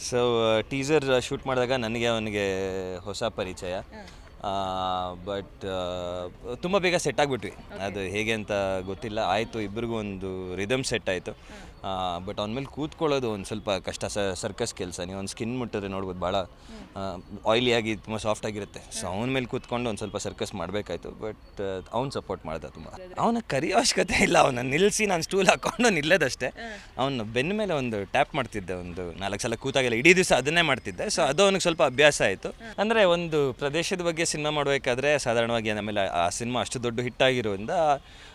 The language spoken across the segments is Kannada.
ಸೊ ಟೀಸರ್ ಶೂಟ್ ಮಾಡಿದಾಗ ನನಗೆ ಅವನಿಗೆ ಹೊಸ ಪರಿಚಯ. ಬಟ್ ತುಂಬ ಬೇಗ ಸೆಟ್ ಆಗಿಬಿಟ್ವಿ. ಅದು ಹೇಗೆ ಅಂತ ಗೊತ್ತಿಲ್ಲ. ಆಯಿತು ಇಬ್ಬರಿಗೂ ಒಂದು ರಿದಮ್ ಸೆಟ್ ಆಯಿತು. ಬಟ್ ಅವನ ಮೇಲೆ ಕೂತ್ಕೊಳ್ಳೋದು ಒಂದು ಸ್ವಲ್ಪ ಕಷ್ಟ. ಸರ್ಕಸ್ ಕೆಲಸ. ನೀವು ಒಂದು ಸ್ಕಿನ್ ಮುಟ್ಟಿದ್ರೆ ನೋಡ್ಬೋದು ಭಾಳ ಆಯಿಲಿಯಾಗಿ ತುಂಬ ಸಾಫ್ಟ್ ಆಗಿರುತ್ತೆ. ಸೊ ಅವನ ಮೇಲೆ ಕೂತ್ಕೊಂಡು ಒಂದು ಸ್ವಲ್ಪ ಸರ್ಕಸ್ ಮಾಡಬೇಕಾಯ್ತು. ಬಟ್ ಅವ್ನು ಸಪೋರ್ಟ್ ಮಾಡ್ದ ತುಂಬ. ಅವನ ಕರಿ ಅವಶ್ಯಕತೆ ಇಲ್ಲ. ಅವನ ನಿಲ್ಲಿಸಿ ನಾನು ಸ್ಟೂಲ್ ಹಾಕ್ಕೊಂಡು ನಿಲ್ಲೋದಷ್ಟೇ. ಅವನು ಬೆನ್ನ ಮೇಲೆ ಒಂದು ಟ್ಯಾಪ್ ಮಾಡ್ತಿದ್ದೆ. ಒಂದು ನಾಲ್ಕು ಸಲ ಕೂತಾಗೆಲ್ಲ ಇಡೀ ದಿವಸ ಅದನ್ನೇ ಮಾಡ್ತಿದ್ದೆ. ಸೊ ಅದು ಅವನಿಗೆ ಸ್ವಲ್ಪ ಅಭ್ಯಾಸ ಆಯಿತು. ಅಂದರೆ ಒಂದು ಪ್ರದೇಶದ ಬಗ್ಗೆ ಸಿನಿಮಾ ಮಾಡಬೇಕಾದ್ರೆ ಸಾಧಾರಣವಾಗಿ ಆಮೇಲೆ ಆ ಸಿನಿಮಾ ಅಷ್ಟು ದೊಡ್ಡ ಹಿಟ್ಟಾಗಿರೋದ್ರಿಂದ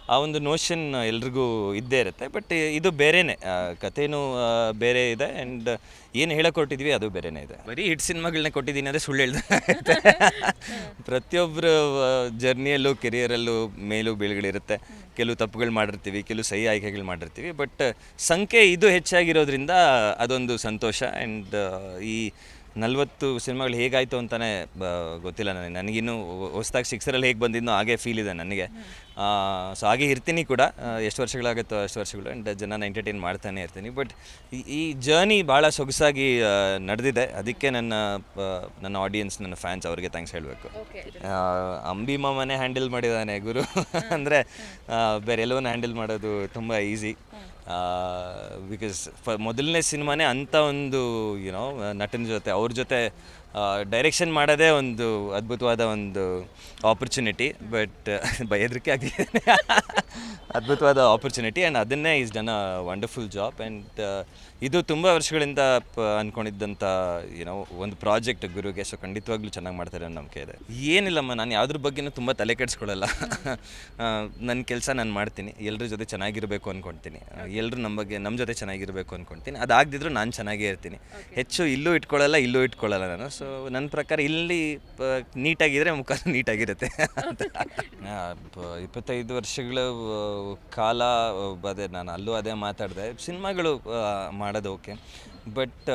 ಆ ಒಂದು ನೋಷನ್ ಎಲ್ರಿಗೂ ಇದ್ದೇ ಇರುತ್ತೆ. ಬಟ್ ಇದು ಬೇರೆನೇ. ಆ, ಕಥೆನೂ ಬೇರೆ ಇದೆ. ಆ್ಯಂಡ್ ಏನು ಹೇಳಕ್ ಕೊಟ್ಟಿದ್ವಿ ಅದು ಬೇರೆನೇ ಇದೆ. ಬರೀ ಹಿಟ್ ಸಿನಿಮಾಗಳನ್ನ ಕೊಟ್ಟಿದ್ದೀನಿ ಅಂದರೆ ಸುಳ್ಳು ಹೇಳ್ದೆ. ಪ್ರತಿಯೊಬ್ಬರ ಜರ್ನಿಯಲ್ಲೂ ಕೆರಿಯರಲ್ಲೂ ಮೇಲೂ ಬೀಳುಗಳಿರುತ್ತೆ. ಕೆಲವು ತಪ್ಪುಗಳು ಮಾಡಿರ್ತೀವಿ ಕೆಲವು ಸಹಿ ಆಯ್ಕೆಗಳು ಮಾಡಿರ್ತೀವಿ. ಬಟ್ ಸಂಖ್ಯೆ ಇದು ಹೆಚ್ಚಾಗಿರೋದ್ರಿಂದ ಅದೊಂದು ಸಂತೋಷ. ಆ್ಯಂಡ್ ಈ ನಲ್ವತ್ತು ಸಿನಿಮಾಗಳು ಹೇಗಾಯಿತು ಅಂತಲೇ ಗೊತ್ತಿಲ್ಲ ನನಗೆ. ನನಗಿನ್ನೂ ಹೊಸ್ದಾಗಿ ಸಿಕ್ಸರಲ್ಲಿ ಹೇಗೆ ಬಂದಿದ್ನೋ ಹಾಗೆ ಫೀಲ್ ಇದೆ ನನಗೆ. ಸೊ ಹಾಗೆ ಇರ್ತೀನಿ ಕೂಡ. ಎಷ್ಟು ವರ್ಷಗಳಾಗುತ್ತೋ ಅಷ್ಟು ವರ್ಷಗಳು. ಆ್ಯಂಡ್ ಜನನ ಎಂಟರ್ಟೈನ್ ಮಾಡ್ತಾನೆ ಇರ್ತೀನಿ. ಬಟ್ ಈ ಜರ್ನಿ ಭಾಳ ಸೊಗಸಾಗಿ ನಡೆದಿದೆ. ಅದಕ್ಕೆ ನನ್ನ ನನ್ನ ಆಡಿಯನ್ಸ್ ನನ್ನ ಫ್ಯಾನ್ಸ್ ಅವ್ರಿಗೆ ಥ್ಯಾಂಕ್ಸ್ ಹೇಳಬೇಕು. ಅಂಬಿ ಮಾಮನೇ ಹ್ಯಾಂಡಲ್ ಮಾಡಿದ್ದಾನೆ ಗುರು. ಅಂದರೆ ಬೇರೆ ಎಲ್ಲವನ್ನ ಹ್ಯಾಂಡಲ್ ಮಾಡೋದು ತುಂಬ ಈಸಿ ಬಿಕಾಸ್ ಫ ಮೊದಲನೇ ಸಿನಿಮಾನೇ ಅಂಥ ಒಂದು ಯುನೋ ನಟನ ಜೊತೆ ಅವ್ರ ಜೊತೆ ಡೈರೆಕ್ಷನ್ ಮಾಡೋದೇ ಒಂದು ಅದ್ಭುತವಾದ ಒಂದು ಆಪರ್ಚುನಿಟಿ ಬಟ್ ಹೆದರಿಕೆ ಆಗಿದೆ ಅದ್ಭುತವಾದ ಆಪರ್ಚುನಿಟಿ ಆ್ಯಂಡ್ ಅದನ್ನೇ is done a wonderful job and ಇದು ತುಂಬ ವರ್ಷಗಳಿಂದ ಪ ಅಂದ್ಕೊಂಡಿದ್ದಂಥ ಏನೋ ಒಂದು ಪ್ರಾಜೆಕ್ಟ್ ಗುರುಗೆ. ಸೊ ಖಂಡಿತವಾಗ್ಲೂ ಚೆನ್ನಾಗಿ ಮಾಡ್ತಾರೆ ಅನ್ನೋ ನಂಬಿಕೆ ಇದೆ. ಏನಿಲ್ಲಮ್ಮ ನಾನು ಯಾವ್ದ್ರ ಬಗ್ಗೆನೂ ತುಂಬ ತಲೆ ಕೆಡಿಸ್ಕೊಳ್ಳಲ್ಲ. ನನ್ನ ಕೆಲಸ ನಾನು ಮಾಡ್ತೀನಿ. ಎಲ್ಲರ ಜೊತೆ ಚೆನ್ನಾಗಿರಬೇಕು ಅಂದ್ಕೊಳ್ತೀನಿ ಎಲ್ಲರೂ ನಮ್ಮ ಬಗ್ಗೆ ನಮ್ಮ ಜೊತೆ ಚೆನ್ನಾಗಿರಬೇಕು ಅಂದ್ಕೊಳ್ತೀನಿ ಅದಾಗದಿದ್ರು ನಾನು ಚೆನ್ನಾಗೇ ಇರ್ತೀನಿ. ಹೆಚ್ಚು ಇಲ್ಲೂ ಇಟ್ಕೊಳ್ಳಲ್ಲ ಇಲ್ಲೂ ಇಟ್ಕೊಳ್ಳಲ್ಲ ನಾನು. ಸೊ ನನ್ನ ಪ್ರಕಾರ ಇಲ್ಲಿ ನೀಟಾಗಿದ್ರೆ ಮುಖ ನೀಟಾಗಿರುತ್ತೆ ಇಪ್ಪತ್ತೈದು ವರ್ಷಗಳ ಕಾಲ ಅದೇ ನಾನು ಅಲ್ಲೂ ಅದೇ ಮಾತಾಡಿದೆ. ಸಿನಿಮಾಗಳು ಮಾಡೋದು ಓಕೆ ಬಟ್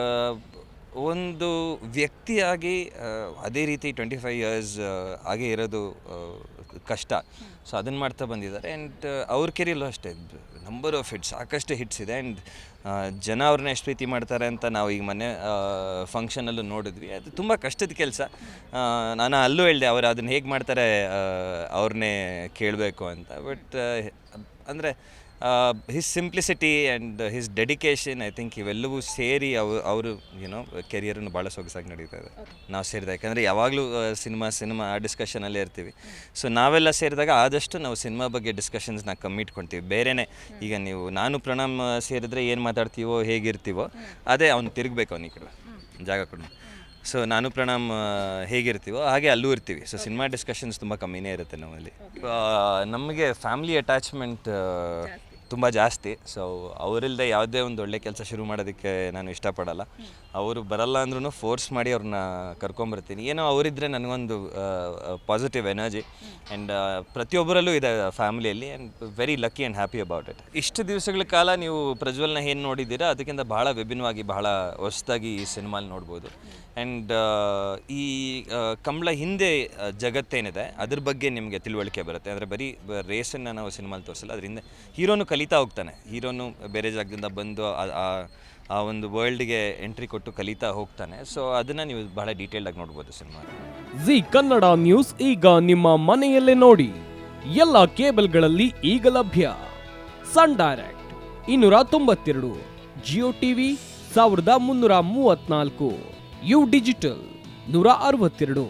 ಒಂದು ವ್ಯಕ್ತಿಯಾಗಿ ಅದೇ ರೀತಿ ಟ್ವೆಂಟಿ ಫೈವ್ ಇಯರ್ಸ್ ಹಾಗೆ ಇರೋದು ಕಷ್ಟ. ಸೊ ಅದನ್ನು ಮಾಡ್ತಾ ಬಂದಿದ್ದಾರೆ ಆ್ಯಂಡ್ ಅವ್ರ ಕೆರಿಯಲ್ಲೂ ಅಷ್ಟೇ. ನಂಬರ್ ಆಫ್ ಹಿಟ್ಸ್ ಸಾಕಷ್ಟು ಹಿಟ್ಸ್ ಇದೆ ಆ್ಯಂಡ್ ಜನ ಅವ್ರನ್ನ ಎಷ್ಟು ಪ್ರೀತಿ ಮಾಡ್ತಾರೆ ಅಂತ ನಾವು ಈಗ ಮೊನ್ನೆ ಫಂಕ್ಷನಲ್ಲೂ ನೋಡಿದ್ವಿ. ಅದು ತುಂಬ ಕಷ್ಟದ ಕೆಲಸ. ನಾನು ಅಲ್ಲೂ ಹೇಳಿದೆ ಅವರು ಅದನ್ನು ಹೇಗೆ ಮಾಡ್ತಾರೆ ಅವ್ರನ್ನೇ ಕೇಳಬೇಕು ಅಂತ. ಬಟ್ ಅಂದರೆ his simplicity and his dedication I think ಇವೆಲ್ಲವೂ ಸೇರಿ ಅವು ಅವರು ಏನೋ ಕೆರಿಯರನ್ನು ಭಾಳ ಸೊಗಸಾಗಿ ನಡೀತಾ ಇದೆ. ನಾವು ಸೇರಿದ ಯಾಕಂದರೆ ಯಾವಾಗಲೂ ಸಿನಿಮಾ ಸಿನಿಮಾ ಆ ಡಿಸ್ಕಷನಲ್ಲೇ ಇರ್ತೀವಿ. ಸೊ ನಾವೆಲ್ಲ ಸೇರಿದಾಗ ಆದಷ್ಟು ನಾವು ಸಿನಿಮಾ ಬಗ್ಗೆ ಡಿಸ್ಕಷನ್ಸ್ನ ಕಮ್ಮಿ ಇಟ್ಕೊಳ್ತೀವಿ ಬೇರೆನೇ ಈಗ ನೀವು ನಾನು ಪ್ರಣಾಮ್ ಸೇರಿದ್ರೆ ಏನು ಮಾತಾಡ್ತೀವೋ ಹೇಗಿರ್ತೀವೋ ಅದೇ ಅವ್ನು ತಿರುಗಬೇಕು ಅವ್ನಿಗೆ ಕಡೆ. ಜಾಗ ಕೊಡು ಸೊ ನಾನು ಪ್ರಣಾಮ್ ಆ, ಹೇಗಿರ್ತೀವೋ ಹಾಗೆ ಅಲ್ಲೂ ಇರ್ತೀವಿ. ಸೊ ಸಿನಿಮಾ ಡಿಸ್ಕಷನ್ಸ್ ತುಂಬ ಕಮ್ಮಿನೇ ಇರುತ್ತೆ ನಮ್ಮಲ್ಲಿ. ನಮಗೆ ಫ್ಯಾಮಿಲಿ ಅಟ್ಯಾಚ್ಮೆಂಟ್ ತುಂಬ ಜಾಸ್ತಿ. ಸೊ ಅವರಿಲ್ಲದೆ ಯಾವುದೇ ಒಂದು ಒಳ್ಳೆ ಕೆಲಸ ಶುರು ಮಾಡೋದಕ್ಕೆ ನಾನು ಇಷ್ಟಪಡಲ್ಲ. ಅವರು ಬರಲ್ಲ ಅಂದ್ರೂ ಫೋರ್ಸ್ ಮಾಡಿ ಅವ್ರನ್ನ ಕರ್ಕೊಂಬರ್ತೀನಿ. ಏನೋ ಅವರಿದ್ದರೆ ನನಗೊಂದು ಪಾಸಿಟಿವ್ ಎನರ್ಜಿ ಆ್ಯಂಡ್ ಪ್ರತಿಯೊಬ್ಬರಲ್ಲೂ ಇದೆ ಫ್ಯಾಮಿಲಿಯಲ್ಲಿ and very lucky and happy about it ಇಷ್ಟು ದಿವಸಗಳ ಕಾಲ ನೀವು ಪ್ರಜ್ವಲ್ನ ಏನು ನೋಡಿದ್ದೀರಾ? ಅದಕ್ಕಿಂತ ಭಾಳ ವಿಭಿನ್ನವಾಗಿ, ಬಹಳ ಹೊಸದಾಗಿ ಈ ಸಿನಿಮಾಲಿ ನೋಡ್ಬೋದು. ಆ್ಯಂಡ್ ಈ ಕಂಬಳ ಹಿಂದೆ ಜಗತ್ತೇನಿದೆ, ಅದ್ರ ಬಗ್ಗೆ ನಿಮಗೆ ತಿಳುವಳಿಕೆ ಬರುತ್ತೆ. ಅಂದರೆ ಬರೀ ರೇಸನ್ನು ನಾವು ಸಿನಿಮಾಲಿ ತೋರಿಸಲ್ಲ, ಅದರಿಂದ ಹೀರೋನು ಕಲಿತಾ ಹೋಗ್ತಾನೆ. ಹೀರೋನು ಬೇರೆ ಜಾಗದಿಂದ ಬಂದು ಆ- ಒಂದು ವರ್ಲ್ಡ್ಗೆ ಎಂಟ್ರಿ ಕೊಟ್ಟು ಕಲಿತಾ ಹೋಗ್ತಾನೆ. ಸೊ ಅದನ್ನು ನೀವು ಬಹಳ ಡೀಟೇಲ್ಡಾಗಿ ನೋಡ್ಬೋದು ಸಿನಿಮಾ. ಜಿ ಕನ್ನಡ ನ್ಯೂಸ್ ಈಗ ನಿಮ್ಮ ಮನೆಯಲ್ಲೇ ನೋಡಿ. ಎಲ್ಲ ಕೇಬಲ್ಗಳಲ್ಲಿ ಈಗ ಲಭ್ಯ. ಸನ್ ಡೈರೆಕ್ಟ್ ಇನ್ನೂರ ತೊಂಬತ್ತೆರಡು, ಜಿಯೋ ಟಿವಿ ಸಾವಿರದ ಮುನ್ನೂರ ಮೂವತ್ನಾಲ್ಕು, ಯು ಡಿಜಿಟಲ್ ನೂರ ಅರವತ್ತೆರಡು,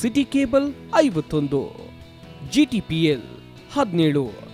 ಸಿಟಿ ಕೇಬಲ್ ಐವತ್ತೊಂದು, ಜಿ ಟಿ ಪಿ ಎಲ್ ಹದಿನೇಳು.